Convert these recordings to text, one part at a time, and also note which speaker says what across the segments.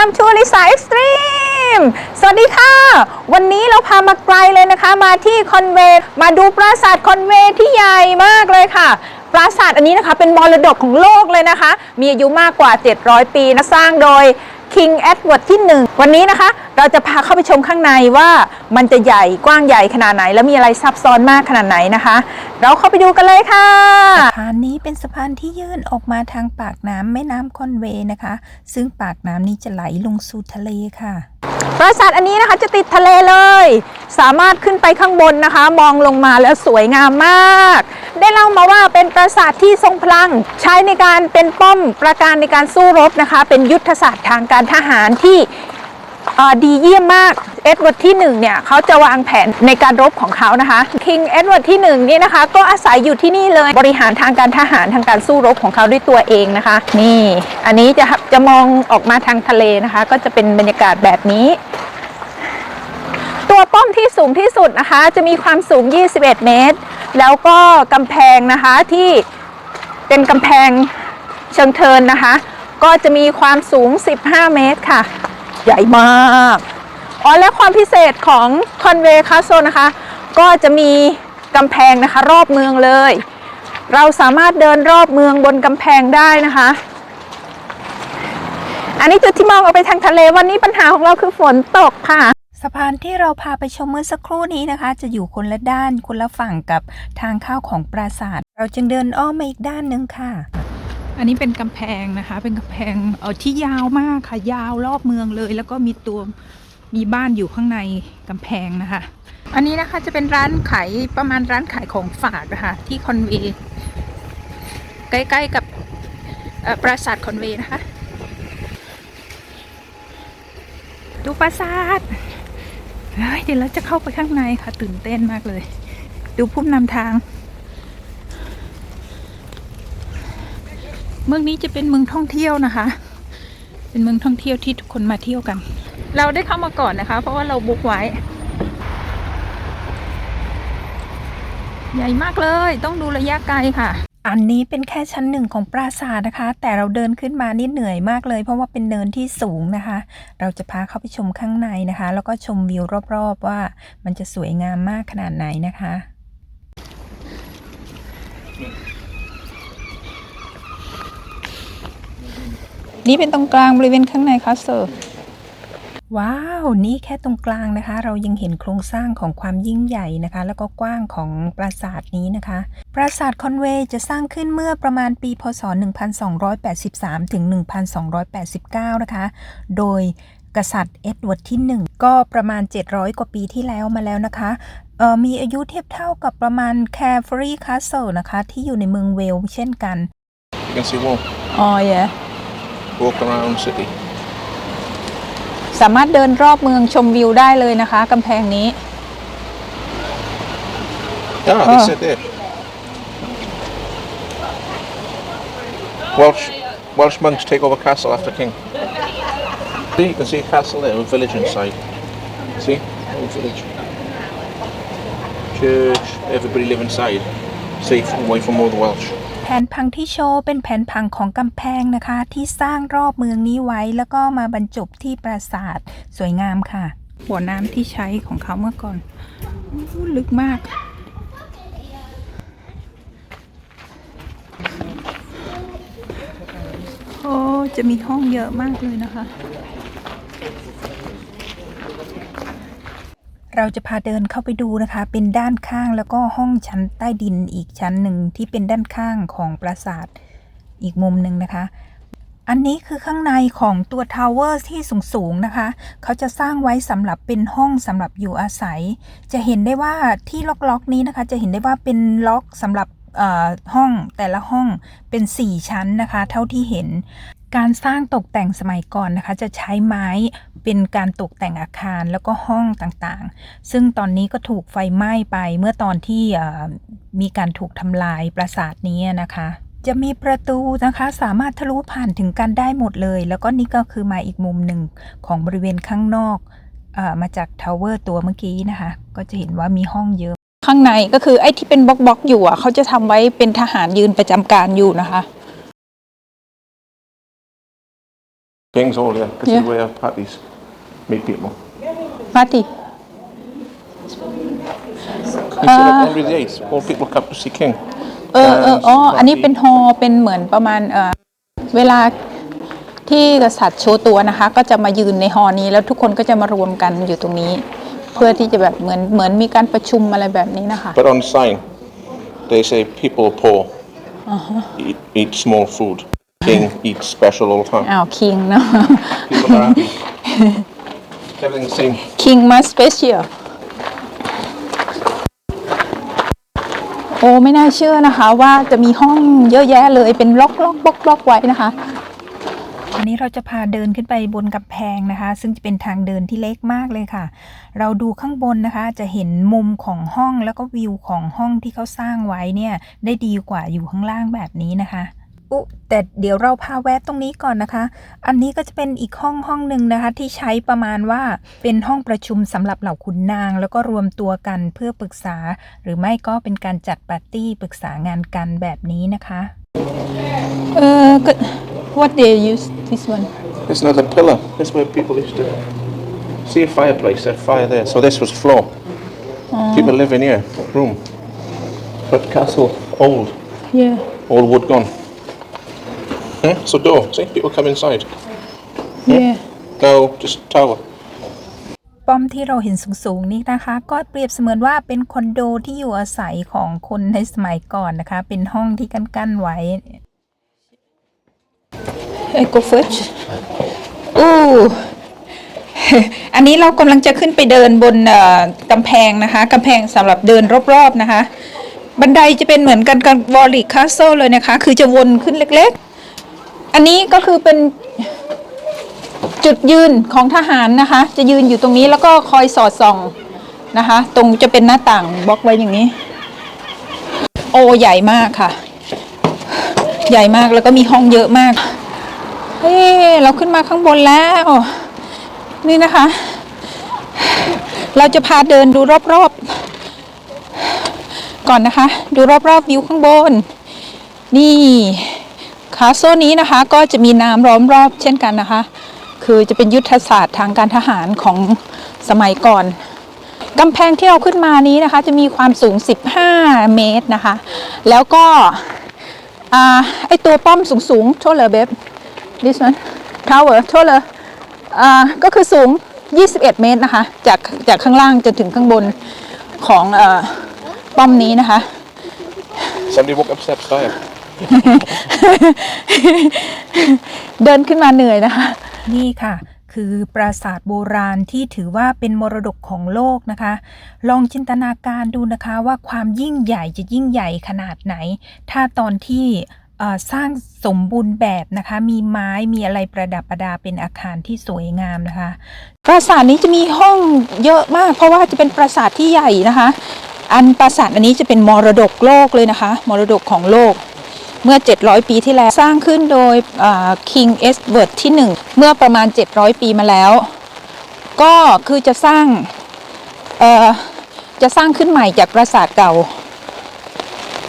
Speaker 1: Welcome to Lisa Extreme สวัสดีค่ะ วันนี้เราพามาไกลเลยนะคะ มาที่คอนเวย์มาดูปราสาทคอนเวย์ที่ใหญ่มากเลยค่ะ ปราสาทอันนี้นะคะเป็นมรดกของโลกเลยนะคะ มีอายุมากกว่า 700 ปีนะสร้างโดย King Edward ที่ 1 วันนี้นะคะ เราจะพาเข้าไปชมข้างในว่ามันจะใหญ่กว้างใหญ่ขนาดไหน แล้วมีอะไรซับซ้อนมากขนาดไหนนะคะ เราเข้าไปดูกันเลยค่ะ
Speaker 2: สะพานนี้เป็นสะพานที่ยื่นออกมาทางปากน้ำแม่น้ำคอนเวย์นะคะ ซึ่งปากน้ำนี้จะไหลลงสู่ทะเลค่ะ
Speaker 1: ปราสาทอันนี้นะคะจะติดทะเลเลย สามารถขึ้นไปข้างบนนะคะ มองลงมาแล้วสวยงามมาก ได้เล่ามาว่าเป็นปราสาทที่ทรงพลัง ใช้ในการเป็นป้อมประการในการสู้รบนะคะ เป็นยุทธศาสตร์ทางการทหารที่ ดีเยี่ยมมากเอ็ดเวิร์ดที่1เนี่ยเขาจะวางแผนในการรบของเขานะคะคิงเอ็ดเวิร์ดที่1นี่นะคะ ก็อาศัยอยู่ที่นี่เลยบริหารทางการทหารทางการสู้รบของเขาด้วยตัวเองนะคะ นี่ อันนี้จะจะมองออกมาทางทะเลนะคะ ก็จะเป็นบรรยากาศแบบนี้ ตัวป้อมที่สูงที่สุดนะคะ จะมีความสูง 21 เมตร แล้วก็กำแพงนะคะที่เป็นกำแพงเชิงเทินนะคะ ก็จะมีความสูง 15 เมตรค่ะ ใหญ่มากอ๋อและความพิเศษของคอนเวย์คาสโซนะคะ ก็จะมีกำแพงนะคะรอบเมืองเลย เราสามารถเดินรอบเมืองบนกำแพงได้นะคะ อันนี้จุดที่มองออกไปทางทะเลวันนี้ปัญหาของเราคือฝนตกค่ะ
Speaker 2: สะพานที่เราพาไปชมเมื่อสักครู่นี้นะคะ จะอยู่คนละด้านคนละฝั่งกับทางเข้าของปราสาท เราจึงเดินอ้อมมาอีกด้านหนึ่งค่ะ
Speaker 3: อันนี้เป็นกำแพงนะคะ เป็นกำแพงเออที่ยาวมากค่ะ ยาวรอบเมืองเลย แล้วก็มีตัวมีบ้านอยู่ข้างในกำแพงนะคะ อันนี้นะคะจะเป็นร้านขายประมาณร้านขายของฝากนะคะที่คอนเวย์ใกล้ๆกับปราสาทคอนเวย์นะคะ ดูปราสาทเฮ้ยเดี๋ยวเราจะเข้าไปข้างในค่ะ ตื่นเต้นมากเลย ดูผู้นำทาง เมืองนี้จะเป็นเมืองท่องเที่ยวนะคะ เป็นเมืองท่องเที่ยวที่ทุกคนมาเที่ยวกัน เราได้เข้ามาก่อนนะคะ เพราะว่าเราบุ๊กไว้ ใหญ่มากเลยต้องดูระยะไกลค่ะ
Speaker 2: อันนี้เป็นแค่ชั้นหนึ่งของปราสาทนะคะ แต่เราเดินขึ้นมานี่เหนื่อยมากเลย เพราะว่าเป็นเนินที่สูงนะคะ เราจะพาเข้าไปชมข้างในนะคะ แล้วก็ชมวิวรอบๆว่ามันจะสวยงามมากขนาดไหนนะคะ
Speaker 1: นี่เป็นตรงกลางบริเวณข้างในคาสเซิล
Speaker 2: ว้าว นี่แค่ตรงกลางนะคะ เรายังเห็นโครงสร้างของความยิ่งใหญ่นะคะ แล้วก็กว้างของปราสาทนี้นะคะ ปราสาทคอนเวย์จะสร้างขึ้นเมื่อประมาณปี พศ 1283 ถึง 1289 นะคะ โดยกษัตริย์เอ็ดเวิร์ดที่ 1 ก็ประมาณ 700 กว่าปีที่แล้วมาแล้วนะคะเอ่อมีอายุเทียบเท่ากับประมาณแคฟรีคาสเซิลนะคะ ที่อยู่ในเมืองเวลส์เช่นกัน
Speaker 4: You can see wall.
Speaker 1: อ๋อเย
Speaker 4: Walk around city.
Speaker 1: สามารถเดินรอบเมืองชมวิวได้เลยนะคะกำแพงนี้
Speaker 4: Ah,
Speaker 1: Oh.
Speaker 4: they said there. Welsh Welsh monks take over castle after king. See, you can see a castle there, a village inside. See, little village. Church. Everybody live inside, safe away from all the Welsh.
Speaker 2: แผนพังที่โชว์เป็นแผนพังของกำแพงนะคะ ที่สร้างรอบเมืองนี้ไว้แล้วก็มาบรรจบที่ปราสาทสวยงามค่ะ
Speaker 3: หัวน้ำที่ใช้ของเขาเมื่อก่อนลึกมาก โอ้ จะมีห้องเยอะมากเลยนะคะ
Speaker 2: เราจะพาเดินเข้าไปดูนะคะ เป็นด้านข้างแล้วก็ห้องชั้นใต้ดินอีกชั้นหนึ่งที่เป็นด้านข้างของปราสาทอีกมุมหนึ่งนะคะ อันนี้คือข้างในของตัวทาวเวอร์ที่สูงๆนะคะ เขาจะสร้างไว้สำหรับเป็นห้องสำหรับอยู่อาศัย จะเห็นได้ว่าที่ล็อกๆนี้นะคะ จะเห็นได้ว่าเป็นล็อกสำหรับห้องแต่ละห้องเป็น 4 ชั้นนะคะ เท่าที่เห็น การสร้างตกแต่งสมัยก่อนนะคะ จะใช้ไม้เป็นการตกแต่งอาคารแล้วก็ห้องต่างๆ ซึ่งตอนนี้ก็ถูกไฟไหม้ไปเมื่อตอนที่มีการถูกทำลายปราสาทนี้นะคะจะมีประตูนะคะสามารถทะลุผ่านถึงกันได้หมดเลย แล้วก็นี่ก็คือมาอีกมุมหนึ่งของบริเวณข้างนอกอมาจากทาวเวอร์ตัวเมื่อกี้นะคะ ก็จะเห็นว่ามีห้องเยอะ
Speaker 1: ข้างในก็คือไอ้ที่เป็นบล็อกบล็อกๆอยู่อะเขาจะทำไว้เป็นทหารยืนประจำการอยู่นะคะ
Speaker 4: King's Hall, yeah. This
Speaker 1: Yeah.
Speaker 4: is where parties meet people.
Speaker 1: ปาร์ตี้
Speaker 4: You see that Henry VIII, all people come to see King.
Speaker 1: เออเอออ๋อ
Speaker 4: Dance,
Speaker 1: อันนี้
Speaker 4: party.
Speaker 1: เป็นฮอลล์เป็นเหมือนประมาณเออเวลาที่กษัตริย์โชว์ตัวนะคะ ก็จะมายืนในฮอลล์นี้แล้วทุกคนก็จะมารวมกันอยู่ตรงนี้ เพื่อที่จะแบบเหมือนเหมือนมีการประชุมอะไรแบบนี้นะคะ
Speaker 4: But on sign, they say people poor eat, eat small food. King eats special all the time.
Speaker 1: อ้าวคิงเนาะ
Speaker 4: People are happy. Everything's the same.
Speaker 1: คิงมาสเปเชียลโอ้ไม่น่าเชื่อนะคะ ว่าจะมีห้องเยอะแยะเลยเป็นล็อกล็อกบล็อกบล็อกไว้นะคะ
Speaker 2: วันนี้เราจะพาเดินขึ้นไปบนกำแพงนะคะ ซึ่งจะเป็นทางเดินที่เล็กมากเลยค่ะ เราดูข้างบนนะคะ จะเห็นมุมของห้องแล้วก็วิวของห้องที่เขาสร้างไว้เนี่ย ได้ดีกว่าอยู่ข้างล่างแบบนี้นะคะ อุยแต่เดี๋ยวเราพาแวะตรงนี้ก่อนนะคะ อันนี้ก็จะเป็นอีกห้องห้องหนึ่งนะคะ ที่ใช้ประมาณว่าเป็นห้องประชุมสำหรับเหล่าขุนนาง แล้วก็รวมตัวกันเพื่อปรึกษา หรือไม่ก็เป็นการจัดปาร์ตี้ปรึกษางานกันแบบนี้นะคะ
Speaker 1: เออก็ what they use this one
Speaker 4: It's another pillar. This is where people used to see a fireplace. That fire there. So this was floor. People live in here, room. But castle old,
Speaker 1: yeah
Speaker 4: all wood gone. Hmm? So door. See, people come inside.
Speaker 1: yeah
Speaker 4: No, just tower.
Speaker 2: ป้อมที่เราเห็นสูงๆนี่นะคะ ก็เปรียบเสมือนว่าเป็นคอนโดที่อยู่อาศัยของคนในสมัยก่อนนะคะ เป็นห้องที่กั้นๆไว้
Speaker 1: I go first อู้อันนี้เรากำลังจะขึ้นไปเดินบนเอ่อกำแพงนะคะกำแพงสำหรับเดินรอบๆนะคะ บันไดจะเป็นเหมือนกันกับวอลลิคาสเซิลเลยนะคะ คือจะวนขึ้นเล็กๆ อันนี้ก็คือเป็นจุดยืนของทหารนะคะ จะยืนอยู่ตรงนี้แล้วก็คอยสอดส่องนะคะ ตรงจะเป็นหน้าต่างบล็อกไว้อย่างนี้ โอใหญ่มากค่ะ ใหญ่มากแล้วก็มีห้องเยอะมากเฮ้เราขึ้นมาข้างบนแล้ว นี่นะคะ เราจะพาเดินดูรอบๆ ก่อนนะคะ ดูรอบๆวิวข้างบน นี่ คาโซนี้นะคะก็จะมีน้ำล้อมรอบเช่นกันนะคะ คือจะเป็นยุทธศาสตร์ทางการทหารของสมัยก่อนกำแพงที่เราขึ้นมานี้นะคะ จะมีความสูง 15 เมตรนะคะ แล้วก็อไอตัวป้อมสูงๆโทษเลยเบบ this one tower โทษเลอ่าก็คือสูง 21 เมตรนะคะ จากจากข้างล่างจนถึงข้างบนของอป้อมนี้นะคะ
Speaker 4: Somebody walk up steps higher.
Speaker 1: เดินขึ้นมาเหนื่อยนะคะ
Speaker 2: นี่ค่ะ คือปราสาทโบราณที่ถือว่าเป็นมรดกของโลกนะคะ ลองจินตนาการดูนะคะว่าความยิ่งใหญ่จะยิ่งใหญ่ขนาดไหน ถ้าตอนที่เอ่อสร้างสมบูรณ์แบบนะคะ มีไม้มีอะไรประดับประดาเป็นอาคารที่สวยงามนะคะ
Speaker 1: ปราสาทนี้จะมีห้องเยอะมาก เพราะว่าจะเป็นปราสาทที่ใหญ่นะคะ อันปราสาทอันนี้จะเป็นมรดกโลกเลยนะคะ มรดกของโลก เมื่อ 700 ปีที่แล้วสร้างขึ้นโดยคิงเอสเวิร์ดที่ 1 เมื่อประมาณ 700 ปีมาแล้ว ก็คือจะสร้างเอ่อจะสร้างขึ้นใหม่จากปราสาทเก่า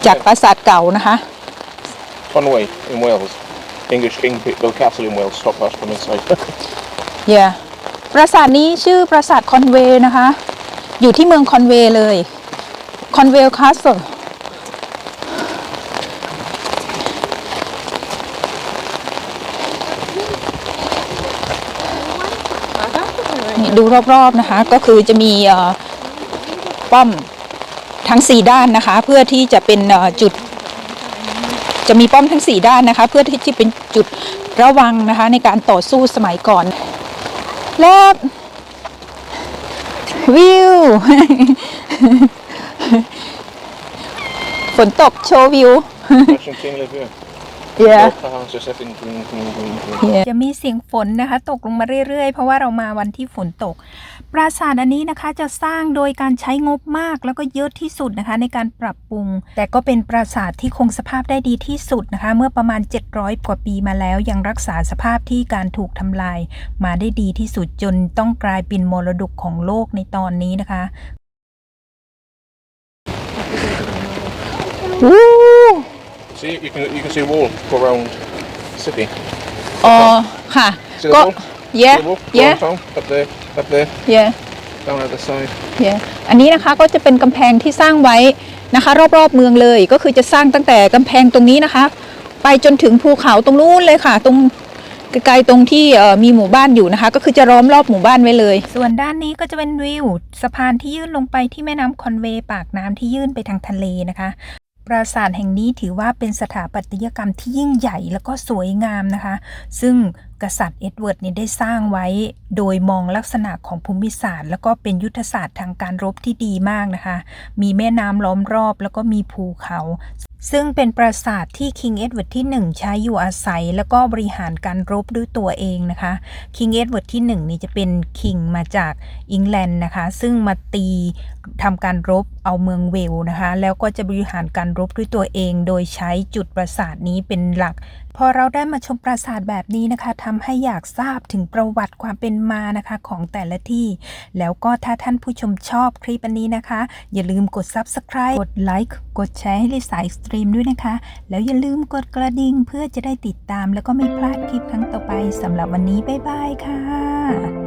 Speaker 1: จากปราสาทเก่านะคะ
Speaker 4: Conway in Wales. English king built castle in Wales. Stop us from inside.
Speaker 1: เย่ปราสาทนี้ชื่อปราสาทคอนเวย์นะคะ อยู่ที่เมืองคอนเวย์เลยคอนเวลคาสเซิลนี่ ดูรอบๆนะคะ ก็คือจะมีป้อมทั้ง 4 ด้านนะคะ เพื่อที่จะเป็นจุด จะมีป้อมทั้ง 4 ด้านนะคะ เพื่อที่จะเป็นจุดระวังนะคะ ในการต่อสู้สมัยก่อน และวิวฝนตกโชว์วิว
Speaker 4: Russian king live here.
Speaker 1: yeah
Speaker 4: Local houses, everything green, green, green, green.
Speaker 1: yeah
Speaker 2: จะมีเสียงฝนนะคะ ตกลงมาเรื่อยๆ เพราะว่าเรามาวันที่ฝนตก ปราสาทอันนี้นะคะจะสร้างโดยการใช้งบมากแล้วก็เยอะที่สุดนะคะ ในการปรับปรุง แต่ก็เป็นปราสาทที่คงสภาพได้ดีที่สุดนะคะ เมื่อประมาณ 700 กว่าปีมาแล้วยังรักษาสภาพที่การถูกทำลาย มาได้ดีที่สุดจนต้องกลายเป็นมรดกของโลกในตอนนี้นะคะ
Speaker 4: See, you can you can see a wall go around the city.
Speaker 1: อ๋อค่ะ
Speaker 4: See the
Speaker 1: Got-
Speaker 4: wall?
Speaker 1: yeah
Speaker 4: See the wall? Go
Speaker 1: yeah
Speaker 4: on, Tom. Up there. Up there.
Speaker 1: yeah
Speaker 4: Down the other side.
Speaker 1: yeah อันนี้นะคะก็จะเป็นกำแพงที่สร้างไว้นะคะ รอบๆเมืองเลยก็คือจะสร้างตั้งแต่กำแพงตรงนี้นะคะ ไปจนถึงภูเขาตรงนู้นเลยค่ะ ตรงไกลๆตรงที่เอ่อมีหมู่บ้านอยู่นะคะ ก็คือจะล้อมรอบหมู่บ้านไว้เลย
Speaker 2: ส่วนด้านนี้ก็จะเป็นวิวสะพานที่ยื่นลงไปที่แม่น้ำคอนเวย์ปากน้ำที่ยื่นไปทางทะเลนะคะ ปราสาทแห่งนี้ถือว่าเป็นสถาปัตยกรรมที่ยิ่งใหญ่แล้วก็สวยงามนะคะ ซึ่งกษัตริย์เอ็ดเวิร์ดเนี่ยได้สร้างไว้ โดยมองลักษณะของภูมิศาสตร์ แล้วก็เป็นยุทธศาสตร์ทางการรบที่ดีมากนะคะ มีแม่น้ำล้อมรอบ แล้วก็มีภูเขา ซึ่งเป็นปราสาทที่คิงเอ็ดเวิร์ดที่ 1 ใช้อยู่อาศัย แล้วก็บริหารการรบด้วยตัวเองนะคะคิงเอ็ดเวิร์ดที่1นี่จะเป็นคิงมาจากอังกฤษนะคะ ซึ่งมาตี ทำการรบเอาเมืองเวล์นะคะ แล้วก็จะบริหารการรบด้วยตัวเอง โดยใช้จุดปราสาทนี้เป็นหลัก พอเราได้มาชมปราสาทแบบนี้นะคะทำให้อยากทราบถึงประวัติความเป็นมานะคะของแต่ละที่ แล้วก็ถ้าท่านผู้ชมชอบคลิปอันนี้นะคะ อย่าลืมกด Subscribe กดไลค์กดแชร์ให้ลิสายสตรีมด้วยนะคะ แล้วอย่าลืมกดกระดิ่งเพื่อจะได้ติดตาม แล้วก็ไม่พลาดคลิปครั้งต่อไปสำหรับวันนี้บ๊ายบายค่ะ